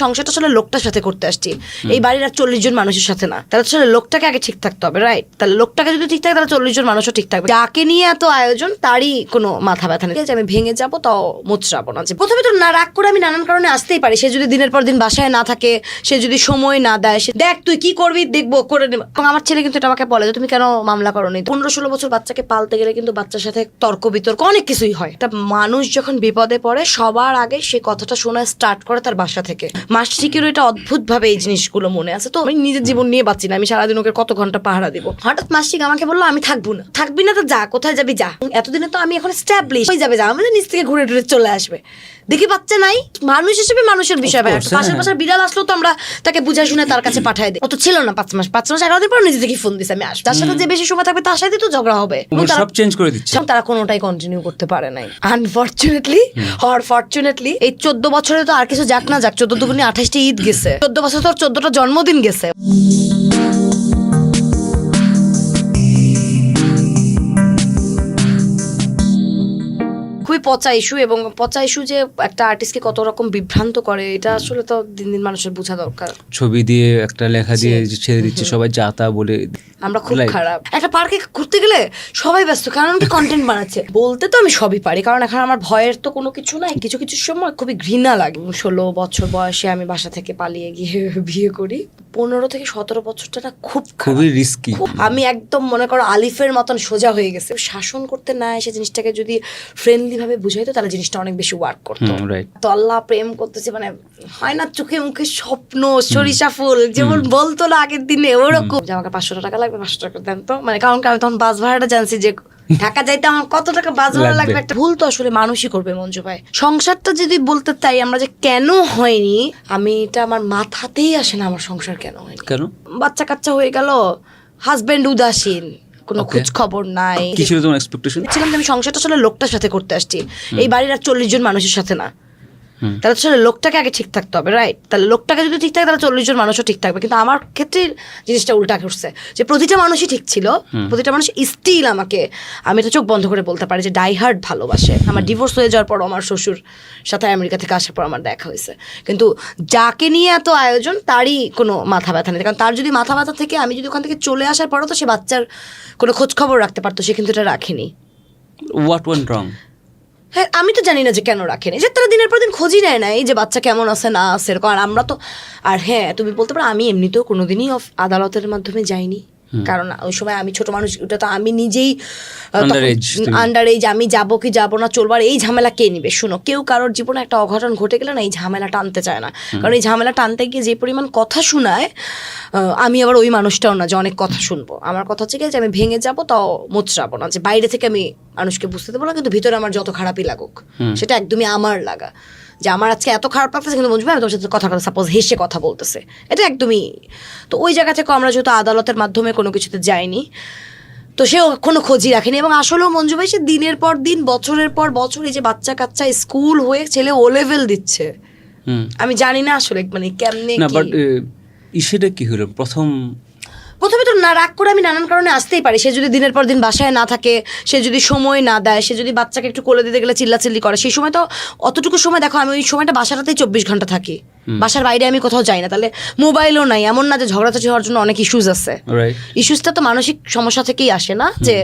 সংসারটা আসলে লোকটার সাথে করতে আসছি। এই বাড়ির আর চল্লিশ জন মানুষের সাথে না। তাহলে আসলে লোকটাকে আগে ঠিক থাকতে হবে রাইট তাহলে লোকটাকে যদি ঠিক থাকে তাহলে চল্লিশ জন মানুষও ঠিক থাকবে। যাকে নিয়ে এত আয়োজন তারই কোনো মাথা ব্যথা নেই। আমি ভেঙে যাব তাও মুচড়াবো না। যে প্রথমে তো না রাগ করে আমি নানান কারণে আসতেই পারি। সে যদি দিনের পর দিন বাসায় না থাকে সে যদি সময় না দেয় সে দেখ তুই কি করবি দেখব করে নেব। এবং আমার ছেলে কিন্তু এটা আমাকে বলে যে তুমি কেন মামলা করো নি পনেরো ষোলো বছর বাচ্চাকে পালতে গেলে কিন্তু বাচ্চার সাথে তর্ক বিতর্ক অনেক কিছুই হয়। একটা মানুষ যখন বিপদে পড়ে সবার আগে সে কথাটা শোনা স্টার্ট করে তার বাসা থেকে। মাসিকেরও এটা অদ্ভুত ভাবে এই জিনিসগুলো মনে আছে। তো আমি নিজের জীবন নিয়ে বাঁচি না আমি সারাদিন ওকে কত ঘণ্টা পাহারা দিব? হঠাৎ মাসিক আমাকে বলল আমি থাকব না। থাকবি না তো যা কোথায় যাবি যা। এতদিনে তো আমি এখন স্ট্যাবলিশ হয়ে যাবে যা আমাদের নিচ থেকে ঘুরে টুরে চলে আসবে। দেখি বাচ্চা নাই মানুষ হিসেবে মানুষের বিষয় পাশের হ্যাঁ। পাশের বিড়াল আসলেও তো আমরা তাকে বুঝাই শুনে তার কাছে পাঠাই দিই। ও তো ছিল না পাঁচ মাস পাঁচ মাস এগারো দিন পর নিজে থেকে ফোন দিছে আমি আসব। তার সাথে যে বেশি সময় থাকবে তার সাথে তো ঝগড়া হবে। তারা- সব চেঞ্জ করে দিচ্ছে। তারা কোনোটাই কন্টিনিউ করতে পারে নাই। আনফর্চুনেটলি অর ফর্চুনেটলি এই চোদ্দ বছরে তো আর কিছু যাক না যাক চোদ্দ দুগুনি আঠাশটি ঈদ গেছে। চোদ্দ বছর তোর চোদ্দটা জন্মদিন গেছে। খুবই পচা ইস্যু এবং পচা ইস্যু যে একটা আর্টিস্টকে কত রকম বিভ্রান্ত করে এটা আসলে তো দিন দিন মানুষের বোঝা দরকার। ছবি দিয়ে একটা লেখা দিয়ে ছেড়ে দিচ্ছে সবাই যা তা বলে আমরা খুব খারাপ। একটা পার্কে ঘুরতে গেলে সবাই ব্যস্ত কারণ আমি কন্টেন্ট বানাচ্ছে। বলতে তো আমি সবই পারি কারণ এখন আমার ভয়ের তো কোনো কিছু নাই। কিছু কিছু সময় খুবই ঘৃণা লাগে। ষোলো বছর বয়সে আমি বাসা থেকে পালিয়ে গিয়ে বিয়ে করি। পনেরো থেকে সতেরো বছরটা না খুব। খুবই রিস্কি আমি একদম মনে করো আলিফের মতন সোজা হয়ে গেছে। শাসন করতে না এসে জিনিসটাকে যদি ফ্রেন্ডলি ভাবে বুঝাইতো তাহলে জিনিসটা অনেক বেশি ওয়ার্ক করতো। তো আল্লাহ প্রেম করতেছে মানে হয় না চোখে মুখে স্বপ্ন সরিষা ফুল যেমন বলতো না আগের দিনে ওরকম। যে আমাকে পাঁচশো টাকা লাগবে পাঁচশো টাকা দেন তো। মানে কারণ আমি তখন বাস ভাড়াটা জানছি যে ঢাকা যাইতে আমার কত টাকা বাস ভাড়া লাগবে। লাগবে। একটা ভুল তো আসলে মানুষই করবে মঞ্জু ভাই। সংসারটা যদি বলতে চাই আমরা যে কেন হয়নি আমি এটা আমার মাথাতেই আসে না আমার সংসার কেন হয়নি। কেন? বাচ্চা কাচ্চা হয়ে গেল হাজবেন্ড উদাসীন। কোনো খোঁজ খবর নাই। কি ছিল তোমার এক্সপেকটেশন ছিলাম যে আমি সংসারটা আসলে লোকটার সাথে করতে আসছি। এই বাড়ির আর চল্লিশ জন মানুষের সাথে না। তাহলে আসলে লোকটাকে আগে ঠিক থাকতে হবে রাইট তাহলে লোকটাকে যদি ঠিক থাকে তাহলে চল্লিশ জন মানুষও ঠিক থাকবে। কিন্তু আমার ক্ষেত্রে জিনিসটা উল্টা করছে যে প্রতিটা মানুষই ঠিক ছিল প্রতিটা মানুষ স্টিল আমাকে আমি তো চোখ বন্ধ করে বলতে পারি যে ডাই হার্ট ভালোবাসে। আমার ডিভোর্স হয়ে যাওয়ার পর আমার শ্বশুর সাথে আমেরিকা থেকে আসার পর আমার দেখা হয়েছে। কিন্তু যাকে নিয়ে এত আয়োজন তারই কোনো মাথা ব্যথা নেই। কারণ তার যদি মাথা ব্যথা থেকে আমি যদি ওখান থেকে চলে আসার পরও তো সে বাচ্চার কোনো খোঁজ খবর রাখতে পারতো সে কিন্তু এটা রাখেনি। হোয়াট ওয়ান রং হ্যাঁ আমি তো জানি না যে কেন রাখেনি যে তারা দিনের পর দিন খোঁজই নেয় না, এই যে বাচ্চা কেমন আছে, না আছে, এরকম। আর আমরা তো আর হ্যাঁ তুমি বলতে পারো, আমি এমনিতেও কোনোদিনই আদালতের মাধ্যমে যাইনি। কারণ ওই সময় আমি ছোট মানুষ ওটা তো আমি নিজেই। আন্ডার এজ আমি যাব কি যাব না চলবার এই ঝামেলা কে নিবে? শুনো কেউ কারোর জীবনে একটা অঘটন ঘটে গেলে না এই ঝামেলা টানতে চায় না। কারণ এই ঝামেলা টানতে গিয়ে যে পরিমাণ কথা শোনায় আমি আবার ওই মানুষটাও না যে অনেক কথা শুনব। আমার কথা হচ্ছে কি যে আমি ভেঙে যাব তাও মোচড়াবো না। যে বাইরে থেকে আমি মানুষকে বুঝতে দেবো না কিন্তু ভিতরে আমার যত খারাপই লাগুক সেটা একদমই আমার লাগা। যে আমার আজকে এত খারাপ লাগতেছে কিন্তু বুঝবে আমি তোমার সাথে কথা কথা সাপোজ হেসে কথা বলতেছে। এটা একদমই তো ওই জায়গা থেকে আমরা যেহেতু আদালতের মাধ্যমে কোনো কিছুতে যাইনি তো সেও কোনো খোঁজই রাখেনি। এবং আসলেও মঞ্জু ভাই সে দিনের পর দিন বছরের পর বছর এই যে বাচ্চা কাচ্চা স্কুল হয়ে ছেলে ও লেভেল দিচ্ছে। আমি জানি না আসলে মানে কেমনে না বাট ইসেটা কি হলো? প্রথম প্রথমে তো না, রাগ করে আমি নানান কারণে আসতেই পারি। সে যদি দিনের পর দিন বাসায় না থাকে, সে যদি সময় না দেয়, সে যদি বাচ্চাকে একটু কোলে দিতে গেলে চিল্লাচিল্লি করে, সেই সময় তো অতটুকু সময় দেখো, আমি ওই সময়টা বাসাটাতেই চব্বিশ ঘণ্টা থাকি। বাসার বাইরে আমি কোথাও যাই না। তাহলে মোবাইলও নাই। এমন না যে ঝগড়াঝাটি হওয়ার জন্য অনেক ইস্যুজ আছে। ইস্যুসটা তো মানসিক সমস্যা থেকেই আসে না যে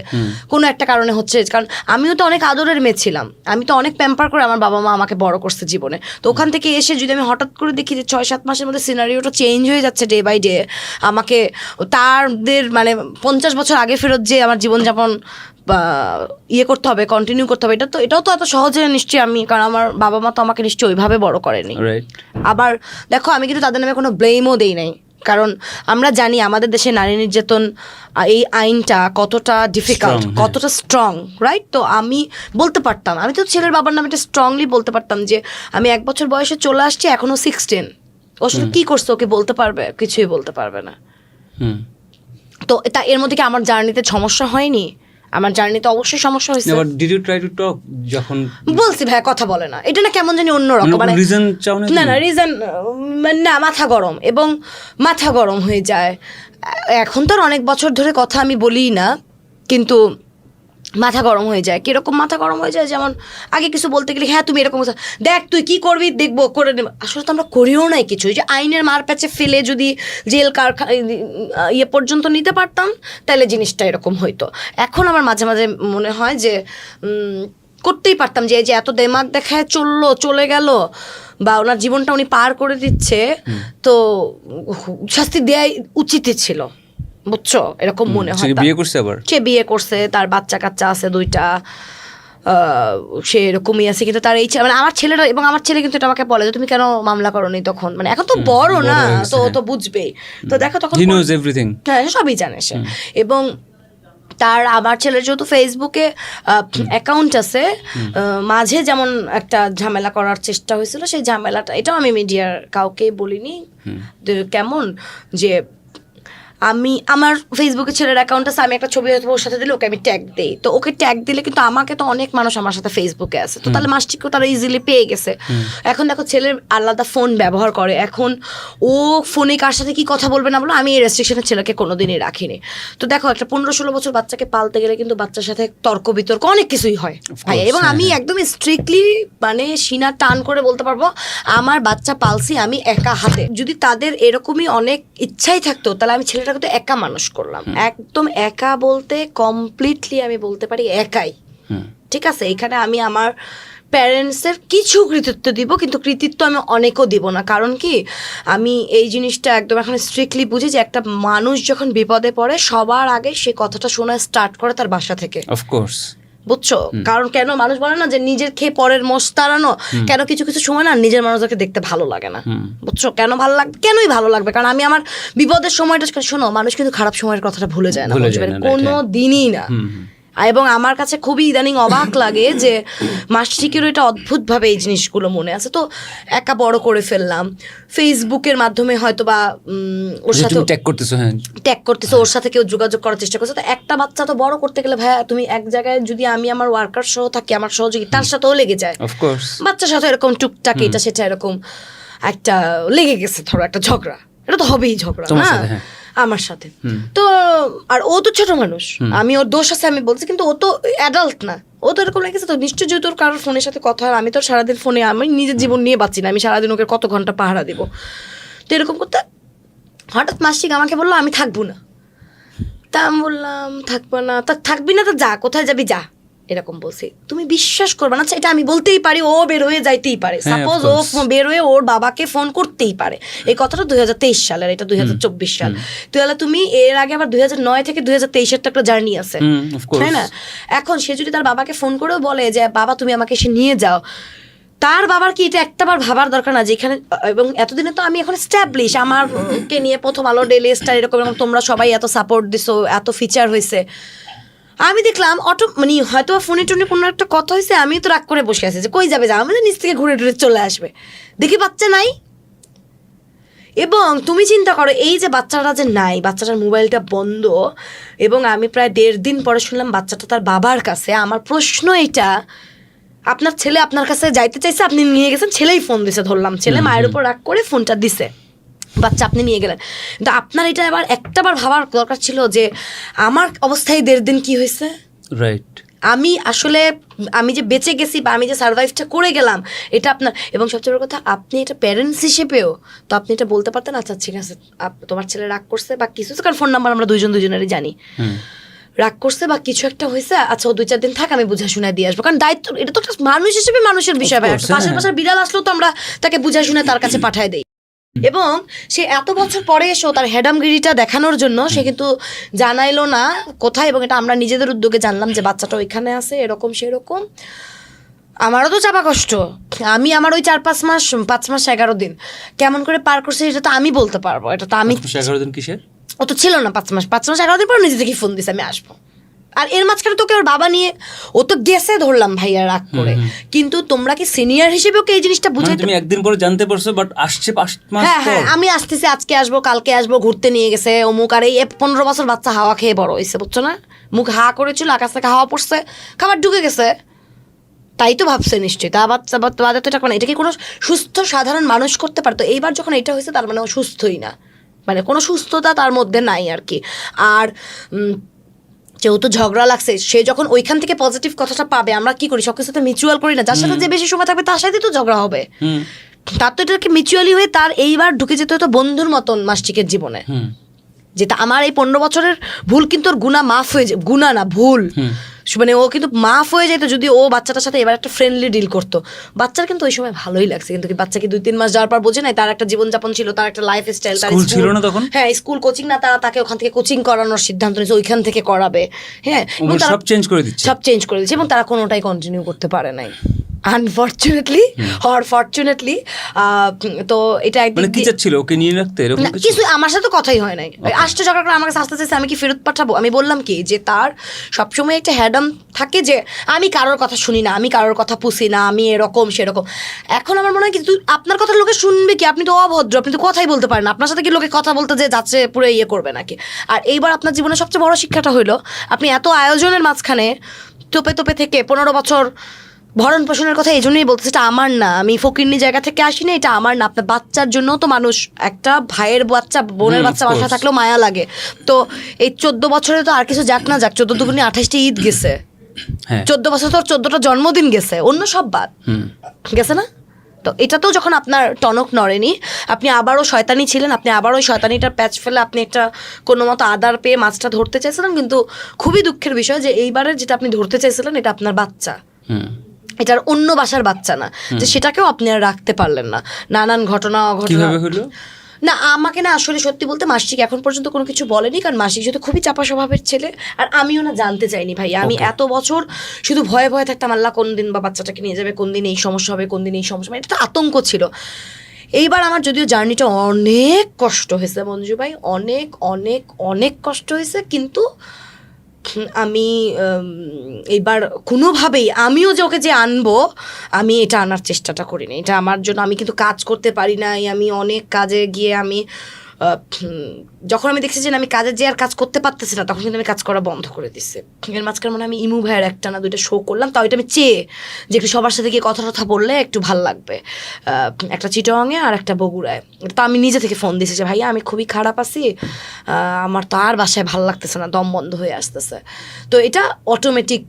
কোনো একটা কারণে হচ্ছে। কারণ আমিও তো অনেক আদরের মেয়ে ছিলাম। আমি তো অনেক প্যাম্পার করে আমার বাবা মা আমাকে বড় করছে জীবনে। তো ওখান থেকে এসে যদি আমি হঠাৎ করে দেখি যে ছয় সাত মাসের মধ্যে সিনারিওটা চেঞ্জ হয়ে যাচ্ছে ডে বাই ডে আমাকে তাদের মানে পঞ্চাশ বছর আগে ফেরত যে আমার জীবনযাপন ইয়ে করতে হবে কন্টিনিউ করতে হবে এটা তো এটাও তো এত সহজে নিশ্চয়ই আমি কারণ আমার বাবা মা তো আমাকে নিশ্চয়ই ওইভাবে বড় করেনি। আবার দেখো আমি কিন্তু তাদের নামে কোনো ব্লেমও দেই নাই কারণ আমরা জানি আমাদের দেশে নারী নির্যাতন এই আইনটা কতটা ডিফিকাল্ট হ্যাঁ। কতটা স্ট্রং রাইট তো আমি বলতে পারতাম আমি তো ছেলের বাবার নামে এটা স্ট্রংলি বলতে পারতাম যে আমি এক বছর বয়সে চলে আসছি এখনও সিক্সটিন ও শুধু কি করছে ওকে বলতে পারবে? কিছুই বলতে পারবে না। হুম। তো তা এর মধ্যে কি আমার জার্নিতে সমস্যা হয়নি? আমার জার্নিতে অবশ্যই সমস্যা হয়েছে। But did you try to talk যখন বলছি ভাই কথা বলে না। এটা না কেমন জানি অন্য রকম মানে রিজন চাও না না না রিজন না মাথা গরম। এবং মাথা গরম হয়ে যায়। এখন তো আর অনেক বছর ধরে কথা আমি বলি না কিন্তু মাথা গরম হয়ে যায়। কীরকম মাথা গরম হয়ে যায় যেমন আগে কিছু বলতে গেলে হ্যাঁ তুমি এরকম দেখ তুই কি করবি? দেখব করে নেব। আসলে তো আমরা করিও নাই কিছু। যে আইনের মার প্যাচে ফেলে যদি জেল কারখানা ইয়ে পর্যন্ত নিতে পারতাম তাহলে জিনিসটা এরকম হইতো। এখন আমার মাঝে মাঝে মনে হয় যে করতেই পারতাম যে এই যে এত দেমাগ দেখায় চলল চলে গেল বা ওনার জীবনটা উনি পার করে দিচ্ছে তো শাস্তি দেওয়াই উচিতই ছিল। বুঝছ? এরকম মনে হয় বিয়ে করছে আবার? সে বিয়ে করছে তার বাচ্চা কাচ্চা আছে দুইটা সে এরকমই আছে কিন্তু তার এই মানে আমার ছেলেরা এবং আমার ছেলে কিন্তু এটা আমাকে বলে যে তুমি কেন মামলা করনি তখন? মানে এখন তো বড় না তো। তো বুঝবেই। তো দেখো তখন হ্যাঁ সবই জানে সে। এবং তার আমার ছেলের যেহেতু ফেসবুকে অ্যাকাউন্ট আছে মাঝে যেমন একটা ঝামেলা করার চেষ্টা হয়েছিল সেই ঝামেলাটা এটাও আমি মিডিয়ার কাউকে বলিনি। কেমন যে আমি আমার ফেসবুকে ছেলের অ্যাকাউন্ট আছে আমি একটা ছবি হয়তো ওর সাথে দিলে ওকে আমি ট্যাগ দিই। তো ওকে ট্যাগ দিলে কিন্তু আমাকে তো অনেক মানুষ আমার সাথে ফেসবুকে আছে। তো তাহলে মাসটিকেও তারা ইজিলি পেয়ে গেছে। এখন দেখো ছেলের আলাদা ফোন ব্যবহার করে। এখন ও ফোনে কার সাথে কি কথা বলবে না বলো আমি এই রেস্ট্রিকশনের ছেলেকে কোনোদিনই রাখিনি। তো দেখো একটা পনেরো ষোলো বছর বাচ্চাকে পালতে গেলে কিন্তু বাচ্চার সাথে তর্ক বিতর্ক অনেক কিছুই হয়। ভাই এবং হ্যাঁ, আমি একদম স্ট্রিক্টলি মানে সিনা টান করে বলতে পারব আমার বাচ্চা পালছি আমি একা হাতে। যদি তাদের এরকমই অনেক ইচ্ছাই থাকতো তাহলে আমি ছেলেটাকে তো একা মানুষ করলাম। একদম একা বলতে কমপ্লিটলি আমি বলতে পারি একাই। ঠিক আছে? এখানে আমি আমার প্যারেন্টসের কিছু কৃতিত্ব দিব কিন্তু কৃতিত্ব আমি অনেকও দিব না। কারণ কি? আমি এই জিনিসটা একদম এখন স্ট্রিক্টলি বুঝি যে একটা মানুষ যখন বিপদে পড়ে সবার আগে সে কথাটা শোনা স্টার্ট করে তার বাসা থেকে। অফকোর্স বুঝছ? কারণ কেন মানুষ বলে না যে নিজের খেয়ে পরের মোষ তাড়ানো? কেন কিছু কিছু সময় না নিজের মানুষদেরকে দেখতে ভালো লাগে না? বুঝছ? কেন ভালো লাগবে কেনই ভালো লাগবে? কারণ আমি আমার বিপদের সময়টা শোনো মানুষ কিন্তু খারাপ সময়ের কথাটা ভুলে যায় না কোনো দিনই না। এবং আমার কাছে খুবই ইদানিং অবাক লাগে যে মাসিকেরও এটা অদ্ভুতভাবে এই জিনিসগুলো মনে আছে। তো একা বড় করে ফেললাম। ফেসবুকের মাধ্যমে হয়তো বা ওর যে সাথে ট্যাগ করতেছো হ্যাঁ। ট্যাগ করতেছে ওর সাথে কেউ যোগাযোগ করার চেষ্টা করছে। তো একটা বাচ্চা তো বড় করতে গেলে ভাইয়া তুমি এক জায়গায় যদি আমি আমার ওয়ার্কার সহ থাকি আমার সহযোগী তার সাথেও লেগে যায়। বাচ্চার সাথে এরকম টুকটাক এটা সেটা এরকম একটা লেগে গেছে ধরো একটা ঝগড়া। এটা তো হবেই ঝগড়া হ্যাঁ। আমার সাথে। তো আর ও তো ছোট মানুষ। আমি ওর দোষ আছে আমি বলছি কিন্তু ও তো অ্যাডাল্ট না। ও তো এরকম লেগেছে তো নিশ্চয় যেহেতু ওর কারোর ফোনের সাথে কথা হয় আমি তো সারাদিন ফোনে আমি নিজের জীবন নিয়ে বাঁচি না আমি সারাদিন ওকে কত ঘণ্টা পাহারা দেবো। তো এরকম করতে হঠাৎ মাসিক আমাকে বলল আমি থাকব না। তা আমি বললাম থাকব না। তা থাকবি না তো যা কোথায় যাবি যা। এরকম বলছি। তুমি বিশ্বাস করবে না আচ্ছা এটা আমি বলতেই পারি ও বের হয়ে যাইতেই পারে। হ্যাঁ, সাপোজ ও বের হয়ে ওর বাবাকে ফোন করতেই পারে। এই কথাটা দুই হাজার তেইশ সালের এটা দুই হাজার চব্বিশ সাল। তাহলে তুমি এর আগে আবার দুই হাজার নয় থেকে দুই হাজার তেইশের তো একটা জার্নি আছে। তাই না? এখন সে যদি তার বাবাকে ফোন করেও বলে যে বাবা তুমি আমাকে এসে নিয়ে যাও। তার বাবার কি এটা একটাবার ভাবার দরকার না যেখানে এবং এতদিনে তো আমি এখন স্ট্যাবলিশ আমারকে নিয়ে প্রথম আলো ডেলি স্টার এরকম এরকম তোমরা সবাই এত সাপোর্ট দিছো এত ফিচার হয়েছে আমি দেখলাম অটো মানে হয়তো ফোনে টোনে কোনো একটা কথা হয়েছে আমি তো রাগ করে বসে আছি যে কই যাবে যা আমাদের নিচ থেকে ঘুরে টুরে চলে আসবে। দেখি বাচ্চা নাই? এবং তুমি চিন্তা করো এই যে বাচ্চাটা যে নাই বাচ্চাটার মোবাইলটা বন্ধ এবং আমি প্রায় দেড় দিন পরে শুনলাম বাচ্চাটা তার বাবার কাছে। আমার প্রশ্ন এটা আপনার ছেলে আপনার কাছে যাইতে চাইছে আপনি নিয়ে গেছেন ছেলেই ফোন দিছে ধরলাম ছেলে মায়ের উপর রাগ করে ফোনটা দিছে। বাচ্চা আপনি নিয়ে গেলেন। কিন্তু আপনার এটা এবার একটাবার ভাবার দরকার ছিল যে আমার অবস্থায় দেড় দিন কি হয়েছে? রাইট আমি আসলে আমি যে বেঁচে গেছি বা আমি যে সার্ভাইভটা করে গেলাম এটা আপনার এবং সবচেয়ে বড় কথা আপনি এটা প্যারেন্টস হিসেবেও তো আপনি এটা বলতে পারতেন আচ্ছা ঠিক আছে তোমার ছেলে রাগ করছে বা কিছু কারণ ফোন নাম্বার আমরা দুইজন দুজনেরই জানি। রাগ করছে বা কিছু একটা হয়েছে আচ্ছা ও দুই চার দিন থাক আমি বুঝা শুনে দিয়ে আসব। কারণ দায়িত্ব এটা তো মানুষ হিসেবে মানুষের বিষয় একটা পাশের হ্যাঁ। বিড়াল আসলেও তো আমরা তাকে বুঝা শুনে তার কাছে পাঠায় দেই। এবং সে এত বছর পরে এসেও তার হেডামগিরিটা দেখানোর জন্য সে কিন্তু জানাইলো না কোথায় এবং এটা আমরা নিজেদের উদ্যোগে জানলাম যে বাচ্চাটা ওইখানে আছে এরকম সেরকম। আমারও তো চাপা কষ্ট। আমি আমার ওই চার পাঁচ মাস পাঁচ মাস এগারো দিন কেমন করে পার করছে এটা তো আমি বলতে পারব। এটা তো আমি এগারো দিন কিসের? ও তো ছিল না পাঁচ মাস পাঁচ মাস এগারো দিন পর নিজে থেকে ফোন দিছে আমি আসব। আর এর মাঝখানে তোকে ওর বাবা নিয়ে ও তো গেছে ধরলাম ভাইয়া রাগ করে। কিন্তু তোমরা কি সিনিয়র হিসেবে ওকে এই জিনিসটা মানে বুঝাইতে তুমি একদিন পরে জানতে পারছ বাট আসছে পাঁচ মাস হ্যাঁ হ্যাঁ আমি আসতেছি আজকে আসব কালকে আসব ঘুরতে নিয়ে গেছে অমুক আর এই পনেরো বছর বাচ্চা হাওয়া খেয়ে বড় হয়েছে বুঝছ না? মুখ হা করেছিল আকাশ থেকে হাওয়া পড়ছে খাবার ঢুকে গেছে। তাই তো ভাবছে নিশ্চয়ই। তা বাচ্চা বাচ্চা বাদে তো এটা মানে এটা কি কোনো সুস্থ সাধারণ মানুষ করতে পারতো? এইবার যখন এটা হয়েছে তার মানে ও সুস্থই না। মানে কোনো সুস্থতা তার মধ্যে নাই আর কি। আর উম, যেহেতু ঝগড়া লাগছে সে যখন ওইখান থেকে পজিটিভ কথাটা পাবে আমরা কি করি? সবকিছু তো মিউচুয়াল করি না। যার সাথে যে বেশি সময় থাকবে তার সাথে তো ঝগড়া হবে। তার তো এটাকে মিউচুয়ালি হয়ে তার এইবার ঢুকে যেতে হতো বন্ধুর মতন মাসটিকের জীবনে। যেটা আমার এই পনেরো বছরের ভুল কিন্তু ওর গুণা মাফ হয়ে যায় গুণা না ভুল। মানে ও কিন্তু মাফ হয়ে যেত যদি ও বাচ্চাটার সাথে এবার একটা ফ্রেন্ডলি ডিল করতো। বাচ্চার কিন্তু ওই সময় ভালোই লাগছে কিন্তু বাচ্চাকে বাচ্চা কি দুই তিন মাস যাওয়ার পর বোঝে নাই তার একটা জীবনযাপন ছিল তার একটা লাইফ স্টাইল তার স্কুল ছিল না তখন? হ্যাঁ স্কুল কোচিং না তারা তাকে ওখান থেকে কোচিং করানোর সিদ্ধান্ত নিয়েছে ওইখান থেকে করাবে। হ্যাঁ সব চেঞ্জ করে দিচ্ছে। সব চেঞ্জ করে দিচ্ছে এবং তারা কোনোটাই কন্টিনিউ করতে পারে নাই। আনফর্চুনেটলি অর ফর্চুনেটলি তো এটা মানে কি চাচ্ছিল ওকে নিয়ে রাখতে এরকম কিছু? আমার সাথে কথাই হয় নাই। আসতে ঝগড়া করে আমার কাছে আসতে চাইছে আমি কি ফেরত পাঠাবো? আমি বললাম কি যে তার সবসময় একটা হ্যাডাম থাকে যে আমি কারোর কথা শুনি না আমি কারোর কথা পুষি না আমি এরকম সেরকম। এখন আমার মনে হয় কি তুই- আপনার কথা লোকে শুনবে কি? আপনি তো অভদ্র আপনি তো কথাই বলতে পারেন না। আপনার সাথে কি লোকে কথা বলতে যে যাচ্ছে পুরো ইয়ে করবে নাকি? আর এইবার আপনার জীবনে সবচেয়ে বড় শিক্ষাটা হইল আপনি এত আয়োজনের মাঝখানে তোপে তোপে থেকে পনেরো বছর ভরণ পোষণের কথা এই জন্যই বলতেছি এটা আমার না আমি ফকিরনি জায়গা থেকে আসিনি এটা আমার না। আপনার বাচ্চার জন্য তো মানুষ একটা ভাইয়ের বাচ্চা বোনের বাচ্চা বাসা থাকলেও মায়া লাগে। তো এই চোদ্দ বছরে তো আর কিছু যাক না যাক চোদ্দ দুগুনি আঠাশটি ঈদ গেছে। হ্যাঁ। চোদ্দ বছর তো চোদ্দটা জন্মদিন গেছে অন্য সব বাদ। হুম। গেছে না? তো এটা তো যখন আপনার টনক নড়েনি আপনি আবারও শয়তানি ছিলেন আপনি আবারও ওই শয়তানিটার প্যাচ ফেলে আপনি একটা কোনো মতো আদার পেয়ে মাছটা ধরতে চাইছিলেন কিন্তু খুবই দুঃখের বিষয় যে এইবারের যেটা আপনি ধরতে চাইছিলেন এটা আপনার বাচ্চা। হুম। এটার অন্য বাসার বাচ্চা না যে সেটাকেও আপনি আর রাখতে পারলেন না। নানান ঘটনা অঘটনা। হলো? না আমাকে না আসলে সত্যি বলতে মাসিক এখন পর্যন্ত কোনো কিছু বলেনি কারণ মাসিক যেহেতু খুবই চাপা স্বভাবের ছেলে আর আমিও না জানতে চাইনি ভাই। আমি এত বছর শুধু ভয়ে ভয়ে থাকতাম আল্লাহ কোন দিন বা বাচ্চাটাকে নিয়ে যাবে কোন দিন এই সমস্যা হবে কোন দিন এই সমস্যা হবে এটা তো আতঙ্ক ছিল। এইবার আমার যদিও জার্নিটা অনেক কষ্ট হয়েছে মঞ্জু ভাই অনেক অনেক অনেক কষ্ট হয়েছে কিন্তু আমি এবার কোনোভাবেই আমিও যে ওকে যে আনব, আমি এটা আনার চেষ্টাটা করিনি। এটা আমার জন্য আমি কিন্তু কাজ করতে পারি নাই, আমি অনেক কাজে গিয়ে আমি যখন আমি দেখছি যে আমি কাজে যে আর কাজ করতে পারতেছি না, তখন কিন্তু আমি কাজ করা বন্ধ করে দিচ্ছি এর মাঝখানে মানে আমি ইমু ভাইয়ের একটা না দুইটা শো করলাম, তাও এটা আমি চেয়ে যে একটু সবার সাথে গিয়ে কথা টথা বললে একটু ভালো লাগবে। একটা চিটংয়ে আর একটা বগুড়ায়। তা আমি নিজে থেকে ফোন দিয়েছি যে, ভাইয়া, আমি খুবই খারাপ আছি আমার তো আর বাসায় ভালো লাগতেছে না, দম বন্ধ হয়ে আসতেছে। তো এটা অটোমেটিক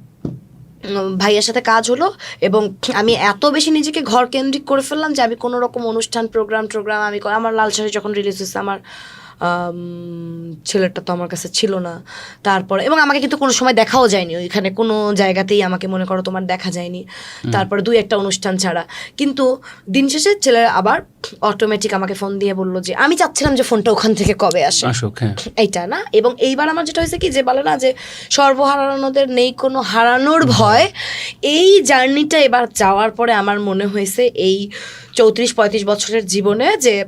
ভাইয়ের সাথে কাজ হলো এবং আমি এত বেশি নিজেকে ঘর কেন্দ্রিক করে ফেললাম যে আমি কোনো রকম অনুষ্ঠান প্রোগ্রাম টোগ্রাম আমি আমার লাল যখন রিলিজ হয়েছে আমার আম, ছেলেটা তো আমার কাছে ছিল না। তারপরে এবং আমাকে কিন্তু কোনো সময় দেখাও যায়নি। ওইখানে কোনো জায়গাতেই আমাকে মনে করো তোমার দেখা যায়নি। তারপরে দুই একটা অনুষ্ঠান ছাড়া। কিন্তু দিন শেষে ছেলে আবার অটোমেটিক আমাকে ফোন দিয়ে বলল যে আমি চাচ্ছিলাম যে ফোনটা ওখান থেকে কবে আসে? হ্যাঁ। এইটা না? এবং এইবার আমার যেটা হয়েছে কি যে বলে না যে সর্বহারানোদের নেই কোনো হারানোর ভয়। এই জার্নিটা এবার যাওয়ার পরে আমার মনে হয়েছে এই চৌত্রিশ পঁয়ত্রিশ বছরের জীবনে যে